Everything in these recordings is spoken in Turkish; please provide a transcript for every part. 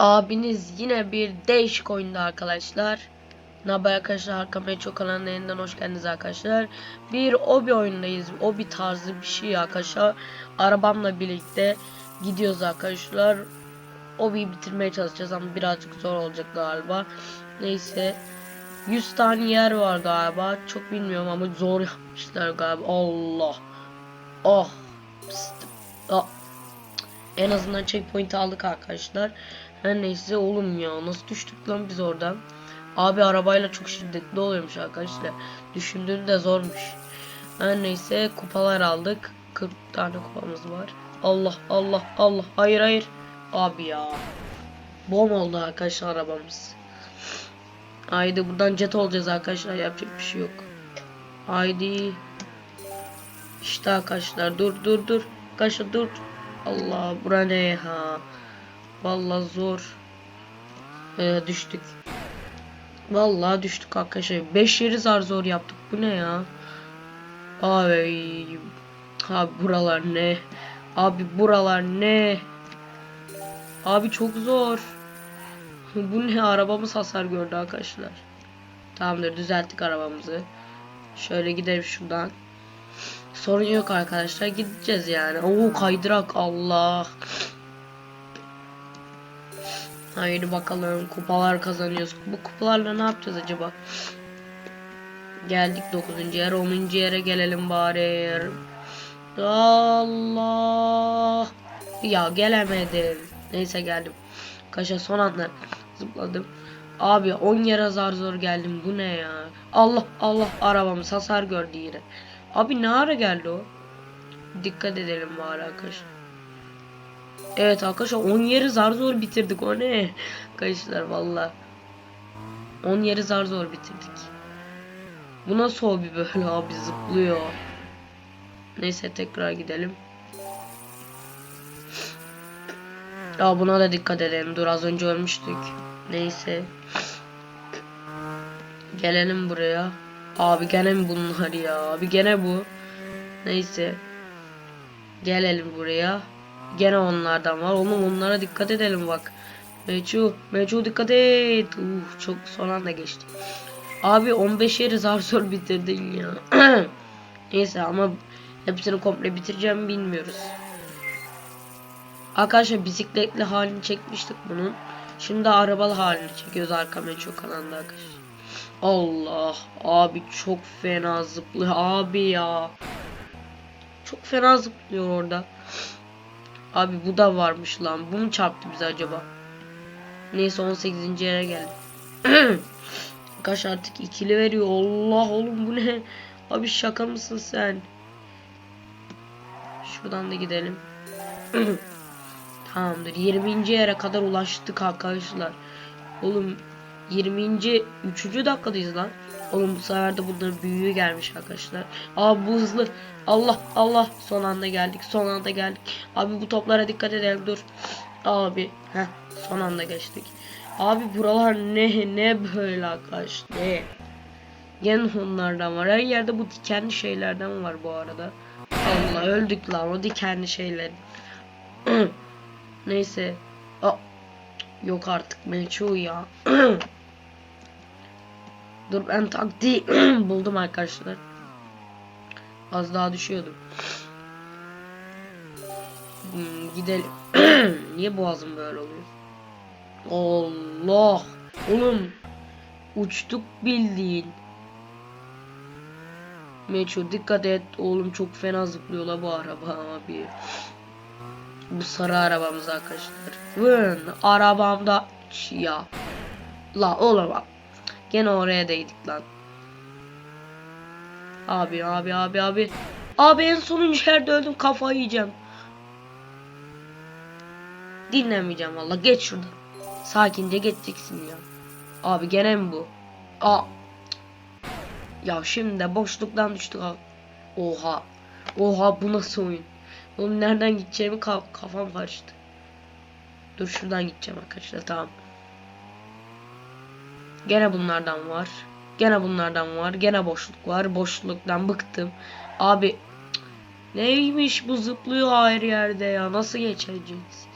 Abiniz yine bir değişik oyunda arkadaşlar. Naba arkadaşlar kameraya çok kanalına yeniden hoş geldiniz arkadaşlar. Bir obi oyundayız. Obi tarzı bir şey arkadaşlar. Arabamla birlikte gidiyoruz arkadaşlar. Obi'yi bitirmeye çalışacağız ama birazcık zor olacak galiba. Neyse. 100 tane yer var galiba. Çok bilmiyorum ama zor yapmışlar galiba. Allah. Oh. Pst. Ah. En azından checkpoint aldık arkadaşlar. Her neyse oğlum ya nasıl düştük lan biz oradan. Abi arabayla çok şiddetli oluyormuş arkadaşlar. Düşündüğünde zormuş. Her neyse kupalar aldık. 40 tane kupamız var. Allah Allah Allah hayır hayır. Abi ya. Bom oldu arkadaşlar arabamız. Haydi buradan jet olacağız arkadaşlar yapacak bir şey yok. Haydi. İşte arkadaşlar dur dur dur. Arkadaşlar dur. Allah bura ne ha. Vallahi zor. Ee, düştük. Vallahi düştük arkadaşlar. 5 yeri zar zor yaptık. Bu ne ya? Ay. Abi buralar ne? Abi buralar ne? Abi çok zor. Bu ne? Arabamız hasar gördü arkadaşlar. Tamamdır düzelttik arabamızı. Şöyle gidelim şuradan. Sorun yok arkadaşlar. Gideceğiz yani. Oo kaydırak Allah. Haydi bakalım kupalar kazanıyoruz. Bu kupalarla ne yapacağız acaba? Geldik 9. yer 10. yere gelelim bari. Allah. Ya gelemedim. Neyse geldim. Kaşa son anda zıpladım. Abi 10 yere zar zor geldim. Bu ne ya? Allah Allah arabamız hasar gördü yine. Abi ne ara geldi o? Dikkat edelim bari arkadaşlar. Evet arkadaşlar 10 yeri zar zor bitirdik o ne? Arkadaşlar valla. 10 yeri zar zor bitirdik. Bu nasıl hobi böyle abi zıplıyor. Neyse tekrar gidelim. Ya buna da dikkat edelim. Dur az önce ölmüştük. Neyse. Gelelim buraya. Abi gene mi bunlar ya? Abi gene bu. Neyse. Gelelim buraya. Gene onlardan var. Oğlum onlara dikkat edelim bak. Meçhu, Meçhu dikkat et. Uh, çok son anda geçti. Abi 15 yeri zar zor bitirdin ya. Neyse ama hepsini komple bitireceğim bilmiyoruz. Arkadaşlar bisikletli halini çekmiştik bunun. Şimdi arabalı halini çekiyoruz arka Meçhu kanalında arkadaşlar. Allah abi çok fena zıplıyor abi ya. Çok fena zıplıyor orada. Abi bu da varmış lan. Bu mu çarptı bize acaba? Neyse 18. yere geldi. Kaç artık ikili veriyor. Allah oğlum bu ne? Abi şaka mısın sen? Şuradan da gidelim. Tamamdır. 20. yere kadar ulaştık arkadaşlar. Oğlum 20. 3. dakikadayız lan. Oğlum bu sefer de bunların büyüğü gelmiş arkadaşlar. Abi bu hızlı. Allah Allah. Son anda geldik. Son anda geldik. Abi bu toplara dikkat edelim dur. Abi. Heh, son anda geçtik. Abi buralar ne ne böyle arkadaş ne? Gene onlardan var. Her yerde bu dikenli şeylerden var bu arada. Allah öldük lan o dikenli şeyler. Neyse. Aa, yok artık meçhu ya. Dur ben taktiği buldum arkadaşlar. Az daha düşüyordum. Hmm, gidelim. Niye boğazım böyle oluyor? Allah. Oğlum. Uçtuk bildiğin. Meço dikkat et. Oğlum çok fena zıplıyor la bu araba abi. Bu sarı arabamız arkadaşlar. Vın. Arabamda ya. La oğlum. Gene oraya değdik lan. Abi abi abi abi. Abi en sonuncu yerde öldüm kafayı yiyeceğim. Dinlemeyeceğim valla geç şuradan. Sakince geçeceksin ya. Abi gene mi bu? Aa. Ya şimdi de boşluktan düştük abi. Oha. Oha bu nasıl oyun? Oğlum nereden gideceğimi ka kafam karıştı. Dur şuradan gideceğim arkadaşlar tamam. Gene bunlardan var. Gene bunlardan var. Gene boşluk var. Boşluktan bıktım. Abi neymiş bu zıplıyor her yerde ya. Nasıl geçeceğiz?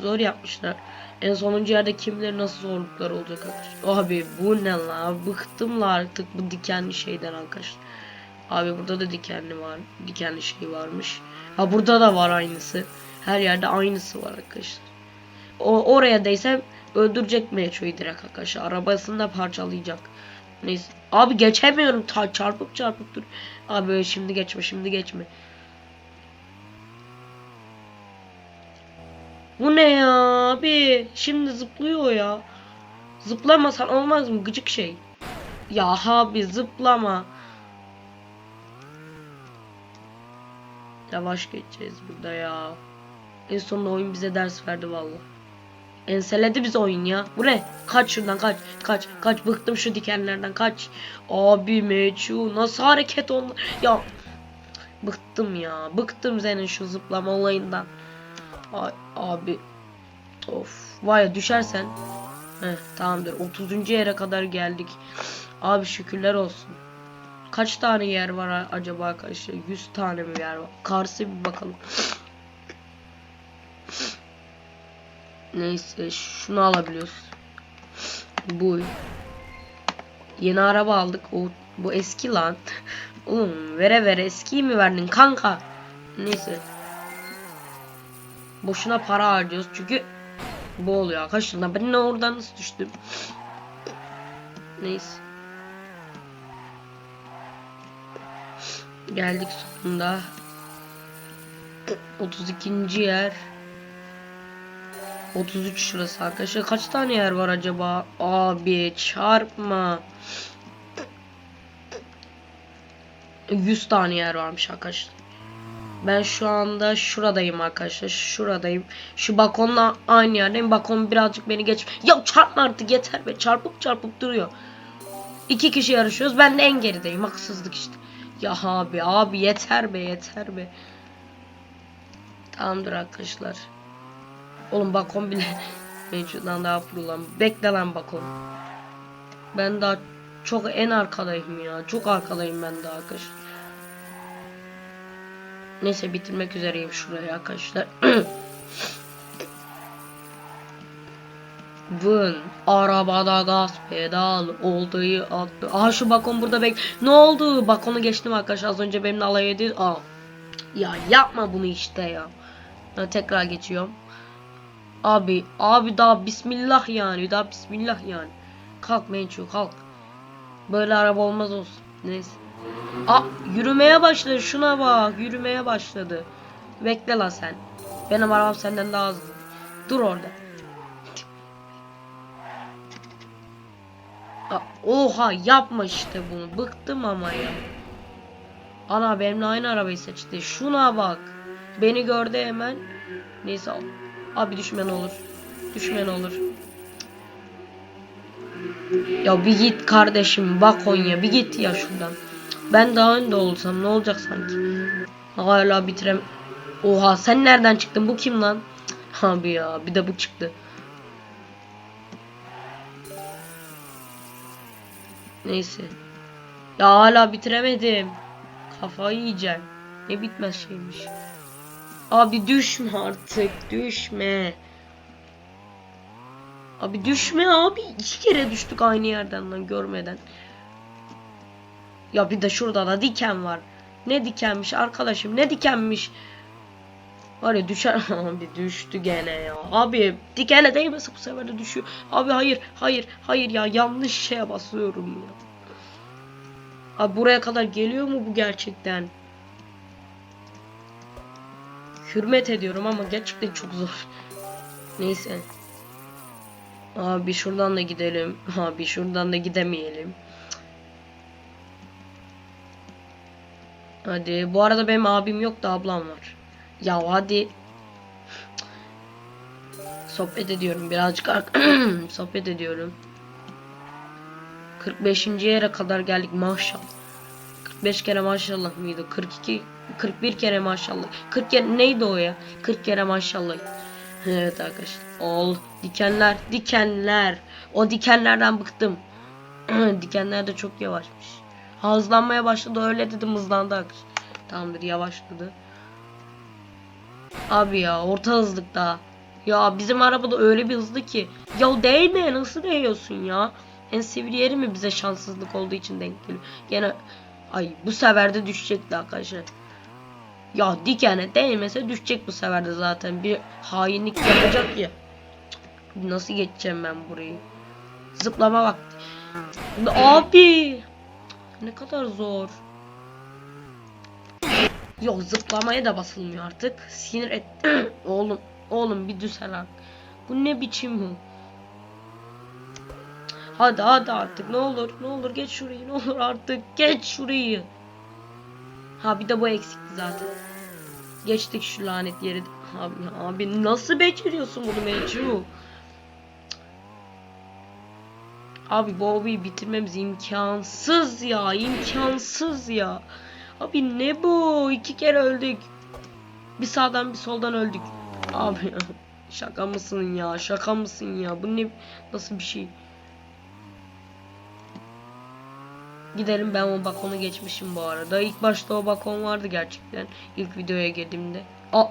zor yapmışlar. En sonuncu yerde kim bilir nasıl zorluklar olacak arkadaşlar. Abi bu ne la? Bıktım la artık bu dikenli şeyden arkadaşlar. Abi burada da dikenli var. Dikenli şey varmış. Ha burada da var aynısı. Her yerde aynısı var arkadaşlar. O oraya değsem öldürecek Metro'yu direkt arkadaşlar. Arabasını da parçalayacak. Neyse. Abi geçemiyorum. Ta çarpıp çarpıp dur. Abi şimdi geçme şimdi geçme. Bu ne ya abi? Şimdi zıplıyor ya. Zıplamasan olmaz mı? Gıcık şey. Ya abi zıplama. Yavaş geçeceğiz burada ya. En sonunda oyun bize ders verdi vallahi. Enseledi bize oyun ya. Bu ne? Kaç şuradan kaç. Kaç. Kaç. Bıktım şu dikenlerden kaç. Abi meçhu. Nasıl hareket onlar? Ya. Bıktım ya. Bıktım senin şu zıplama olayından. Ay, abi. Of. Vay düşersen. Heh, tamamdır. 30. yere kadar geldik. Abi şükürler olsun. Kaç tane yer var acaba arkadaşlar? 100 tane mi yer var? Kars'a bir bakalım. Neyse şunu alabiliyoruz. Bu. Yeni araba aldık. O bu eski lan. Oğlum vere vere eskiyi mi verdin kanka? Neyse. Boşuna para harcıyoruz çünkü bu oluyor arkadaşlar. Ben ne oradan nasıl düştüm? Neyse. Geldik sonunda. 32. yer. 33 şurası arkadaşlar. Kaç tane yer var acaba? Abi çarpma. 100 tane yer varmış arkadaşlar. Ben şu anda şuradayım arkadaşlar. Şuradayım. Şu balkonla aynı yerdeyim. Balkon birazcık beni geç. Ya çarpma artık yeter be. Çarpıp çarpıp duruyor. İki kişi yarışıyoruz. Ben de en gerideyim. Haksızlık işte. Ya abi abi yeter be yeter be. Tamamdır arkadaşlar. Oğlum balkon bile mevcuttan daha kurulan. Bekle lan balkon. Ben daha çok en arkadayım ya. Çok arkadayım ben daha arkadaşlar. Neyse bitirmek üzereyim şurayı arkadaşlar. Vın arabada gaz pedal olduğu attı. Aha şu bakon burada bek. Ne oldu? Bakonu geçtim arkadaşlar. Az önce benimle alay ediyor. Aa. Ya yapma bunu işte ya. Ben tekrar geçiyorum. Abi abi daha bismillah yani. Daha bismillah yani. Kalk Mençu kalk. Böyle araba olmaz olsun. Neyse. Aa yürümeye başladı. Şuna bak. Yürümeye başladı. Bekle lan sen. Benim arabam senden daha hızlı. Dur orada. Aa, Oha yapma işte bunu. Bıktım ama ya. Ana benimle aynı arabayı seçti. Şuna bak. Beni gördü hemen. Neyse. Abi düşmen olur. Düşmen olur. Ya bir git kardeşim bak Konya bir git ya şuradan. Ben daha önde olsam ne olacak sanki? Hala bitirem. Oha sen nereden çıktın bu kim lan? Abi ya bir de bu çıktı. Neyse. Ya hala bitiremedim. Kafayı yiyeceğim. Ne bitmez şeymiş. Abi düşme artık düşme. Abi düşme abi. iki kere düştük aynı yerden lan görmeden. Ya bir de şurada da diken var. Ne dikenmiş arkadaşım ne dikenmiş. Var ya düşer abi düştü gene ya. Abi dikene değmese bu sefer de düşüyor. Abi hayır hayır hayır ya yanlış şeye basıyorum ya. Abi buraya kadar geliyor mu bu gerçekten? Hürmet ediyorum ama gerçekten çok zor. Neyse. Abi şuradan da gidelim. Abi şuradan da gidemeyelim. Hadi. Bu arada benim abim yok da ablam var. Ya hadi. Sohbet ediyorum birazcık. Sohbet ediyorum. 45. yere kadar geldik maşallah. 45 kere maşallah mıydı? 42 41 kere maşallah. 40 kere neydi o ya? 40 kere maşallah. Evet arkadaşlar. Ol dikenler, dikenler. O dikenlerden bıktım. dikenler de çok yavaşmış. Hızlanmaya başladı öyle dedim hızlandı arkadaşlar. Tamamdır yavaşladı. Abi ya orta hızlıkta. Ya bizim arabada öyle bir hızlı ki. Ya değme nasıl değiyorsun ya? En sivri yeri mi bize şanssızlık olduğu için denk geliyor. Gene ay bu sefer de düşecekti arkadaşlar. Ya dikene değmese düşecek bu sefer de zaten. Bir hainlik yapacak ya. Nasıl geçeceğim ben burayı? Zıplama vakti. Abi. Ne kadar zor. Yok zıplamaya da basılmıyor artık. Sinir et. oğlum, oğlum bir düsel artık. Bu ne biçim bu? Hadi hadi artık ne olur ne olur geç şurayı ne olur artık geç şurayı. Ha bir de bu eksikti zaten. Geçtik şu lanet yeri. Abi, abi nasıl beceriyorsun bunu Mecu? Abi bu hobiyi bitirmemiz imkansız ya imkansız ya. Abi ne bu? İki kere öldük. Bir sağdan bir soldan öldük. Abi ya, şaka mısın ya? Şaka mısın ya? Bu ne nasıl bir şey? Gidelim ben o balkonu geçmişim bu arada. İlk başta o balkon vardı gerçekten. İlk videoya girdiğimde. Aa,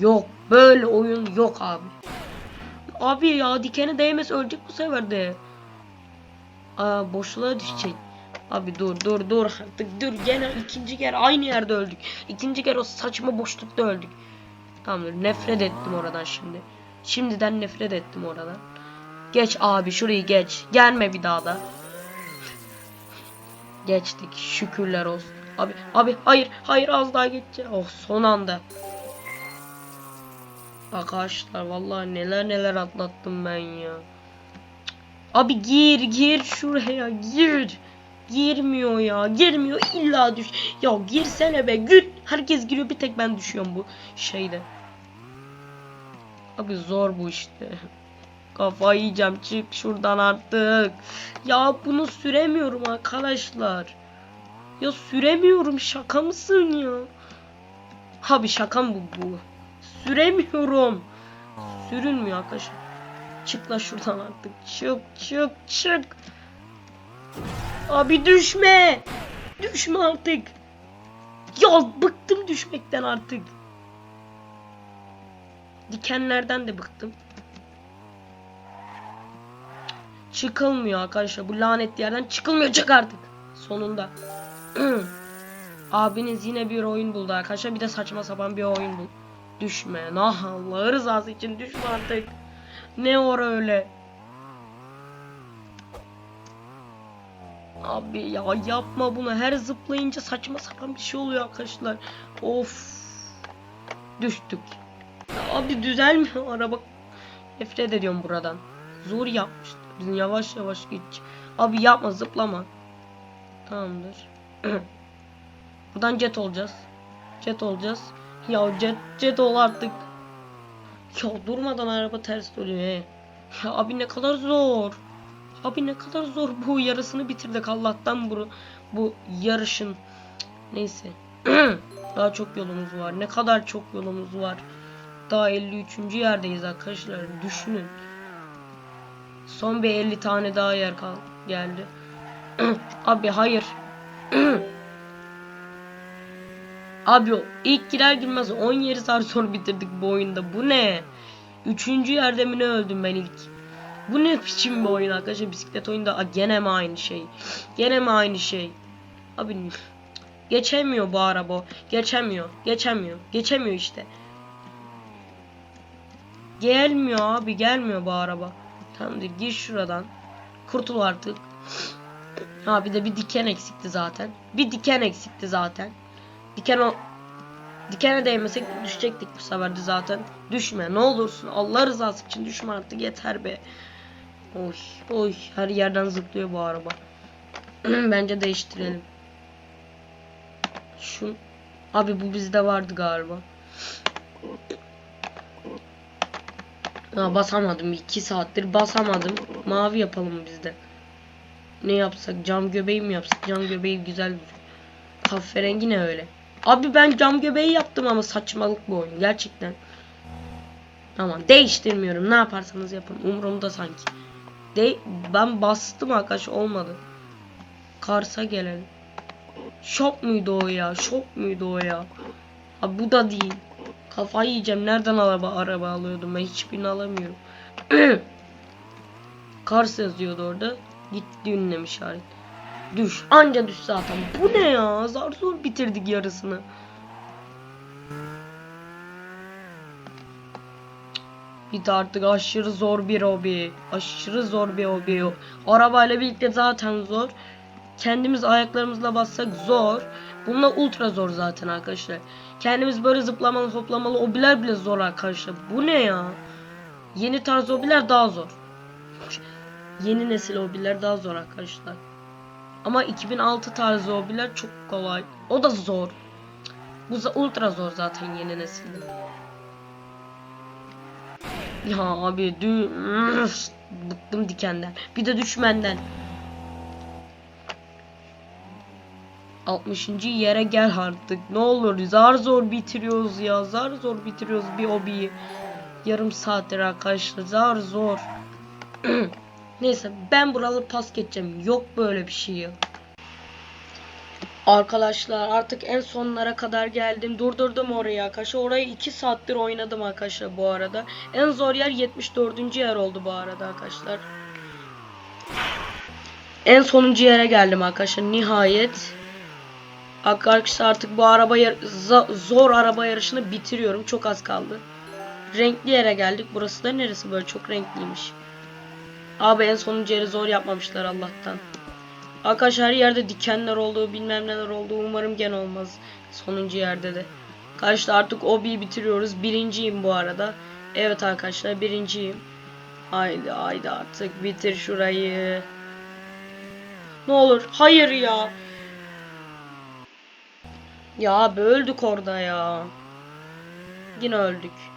yok böyle oyun yok abi. Abi ya dikene değmez ölecek bu sefer de. Aa boşluğa düşecek. Abi dur dur dur artık dur gene ikinci kere aynı yerde öldük. İkinci kere o saçma boşlukta öldük. Tamamdır nefret ettim oradan şimdi. Şimdiden nefret ettim oradan. Geç abi şurayı geç. Gelme bir daha da. Geçtik şükürler olsun. Abi abi hayır hayır az daha geçeceğim. Oh son anda. Arkadaşlar vallahi neler neler atlattım ben ya. Abi gir gir şuraya gir. Girmiyor ya girmiyor illa düş. Ya girsene be gül. Herkes giriyor bir tek ben düşüyorum bu şeyde. Abi zor bu işte. Kafayı yiyeceğim çık şuradan artık. Ya bunu süremiyorum arkadaşlar. Ya süremiyorum şaka mısın ya? Abi şaka mı bu? bu? Süremiyorum. Sürünmüyor arkadaşlar. Çık la şuradan artık. Çık çık çık. Abi düşme. Düşme artık. Ya bıktım düşmekten artık. Dikenlerden de bıktım. Çıkılmıyor arkadaşlar. Bu lanet yerden çıkılmıyor. Çık artık. Sonunda. Abiniz yine bir oyun buldu arkadaşlar. Bir de saçma sapan bir oyun bul. Düşme. Nah Allah rızası için düşme artık. Ne ora öyle. Abi ya yapma bunu. Her zıplayınca saçma sapan bir şey oluyor arkadaşlar. Of. Düştük. Ya abi düzelmiyor araba. Nefret ediyorum buradan. Zor yapmışlar. Biz yavaş yavaş geç. Abi yapma zıplama. Tamamdır. Buradan jet olacağız. Jet olacağız. Ya jet jet ol artık. Ya durmadan araba ters dönüyor he. Ya abi ne kadar zor. Abi ne kadar zor bu yarısını bitirdik Allah'tan bu bu yarışın. Neyse. Daha çok yolumuz var. Ne kadar çok yolumuz var. Daha 53. yerdeyiz arkadaşlar. Düşünün. Son bir 50 tane daha yer kal geldi. Abi hayır. Abi ilk girer girmez 10 yeri zar zor bitirdik bu oyunda. Bu ne? Üçüncü yerde mi ne öldüm ben ilk? Bu ne biçim bir oyun arkadaşlar bisiklet oyunda Aa, gene mi aynı şey? Gene mi aynı şey? Abi geçemiyor bu araba. Geçemiyor. Geçemiyor. Geçemiyor işte. Gelmiyor abi gelmiyor bu araba. Tamamdır gir şuradan. Kurtul artık. Ha bir de bir diken eksikti zaten. Bir diken eksikti zaten. Diken o Dikene değmesek düşecektik bu sefer de zaten. Düşme ne olursun Allah rızası için düşme artık yeter be. Oy oy her yerden zıplıyor bu araba. Bence değiştirelim. Şu Abi bu bizde vardı galiba. Ha, basamadım 2 saattir basamadım. Mavi yapalım bizde. Ne yapsak? Cam göbeği mi yapsak? Cam göbeği güzel duruyor. Kahverengi ne öyle? Abi ben cam göbeği yaptım ama saçmalık bu oyun gerçekten. Tamam değiştirmiyorum. Ne yaparsanız yapın. Umurumda sanki. De ben bastım arkadaş olmadı. Kars'a gelelim. Şok muydu o ya? Şok muydu o ya? Abi bu da değil. Kafayı yiyeceğim. Nereden araba araba alıyordum ben hiçbirini alamıyorum. Kars yazıyordu orada. Gitti ünlem işaret. Düş. Anca düş zaten. Bu ne ya? Zar zor bitirdik yarısını. Git artık aşırı zor bir hobi. Aşırı zor bir hobi. Arabayla birlikte zaten zor. Kendimiz ayaklarımızla bassak zor. Bununla ultra zor zaten arkadaşlar. Kendimiz böyle zıplamalı hoplamalı hobiler bile zor arkadaşlar. Bu ne ya? Yeni tarz hobiler daha zor. Yeni nesil hobiler daha zor arkadaşlar. Ama 2006 tarzı hobiler çok kolay. O da zor. Bu za- ultra zor zaten yeni nesilde. Ya abi dü bıktım dikenden. Bir de düşmenden. 60. yere gel artık. Ne olur zar zor bitiriyoruz ya. Zar zor bitiriyoruz bir hobiyi. Yarım saattir arkadaşlar. Zar zor. Neyse ben buraları pas geçeceğim. Yok böyle bir şey ya. Arkadaşlar artık en sonlara kadar geldim. Durdurdum orayı arkadaşlar. Orayı 2 saattir oynadım arkadaşlar bu arada. En zor yer 74. yer oldu bu arada arkadaşlar. En sonuncu yere geldim arkadaşlar. Nihayet. Arkadaşlar artık bu araba zor araba yarışını bitiriyorum. Çok az kaldı. Renkli yere geldik. Burası da neresi böyle çok renkliymiş. Abi en sonuncu yeri zor yapmamışlar Allah'tan. Arkadaşlar her yerde dikenler oldu, bilmem neler oldu. Umarım gene olmaz sonuncu yerde de. Arkadaşlar artık obiyi bitiriyoruz. Birinciyim bu arada. Evet arkadaşlar birinciyim. Haydi haydi artık bitir şurayı. Ne olur. Hayır ya. Ya abi öldük orada ya. Yine öldük.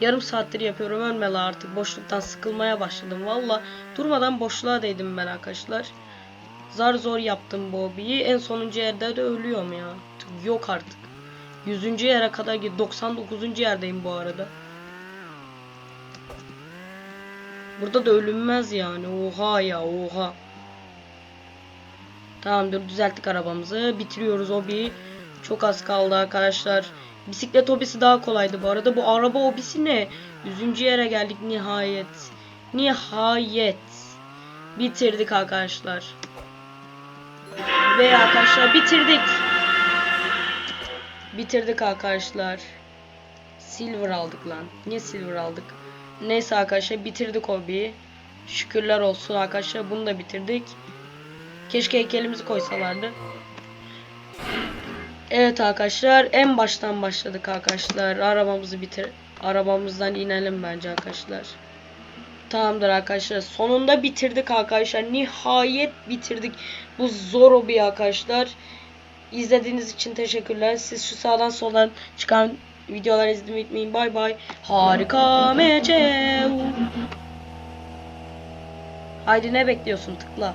Yarım saattir yapıyorum ölmeli artık. Boşluktan sıkılmaya başladım. Valla durmadan boşluğa değdim ben arkadaşlar. Zar zor yaptım bu hobiyi. En sonuncu yerde de ölüyorum ya. Yok artık. 100. yere kadar git. 99. yerdeyim bu arada. Burada da ölünmez yani. Oha ya oha. Tamamdır düzelttik arabamızı. Bitiriyoruz hobiyi. Çok az kaldı arkadaşlar. Bisiklet hobisi daha kolaydı bu arada. Bu araba hobisi ne? 100. yere geldik nihayet. Nihayet. Bitirdik arkadaşlar. Ve arkadaşlar bitirdik. Bitirdik arkadaşlar. Silver aldık lan. Niye silver aldık? Neyse arkadaşlar bitirdik hobiyi. Şükürler olsun arkadaşlar bunu da bitirdik. Keşke heykelimizi koysalardı. Evet arkadaşlar en baştan başladık arkadaşlar. Arabamızı bitir. Arabamızdan inelim bence arkadaşlar. Tamamdır arkadaşlar. Sonunda bitirdik arkadaşlar. Nihayet bitirdik. Bu zor hobi arkadaşlar. İzlediğiniz için teşekkürler. Siz şu sağdan soldan çıkan videoları izlemeyi unutmayın. Bay bay. Harika mece. Haydi ne bekliyorsun tıkla.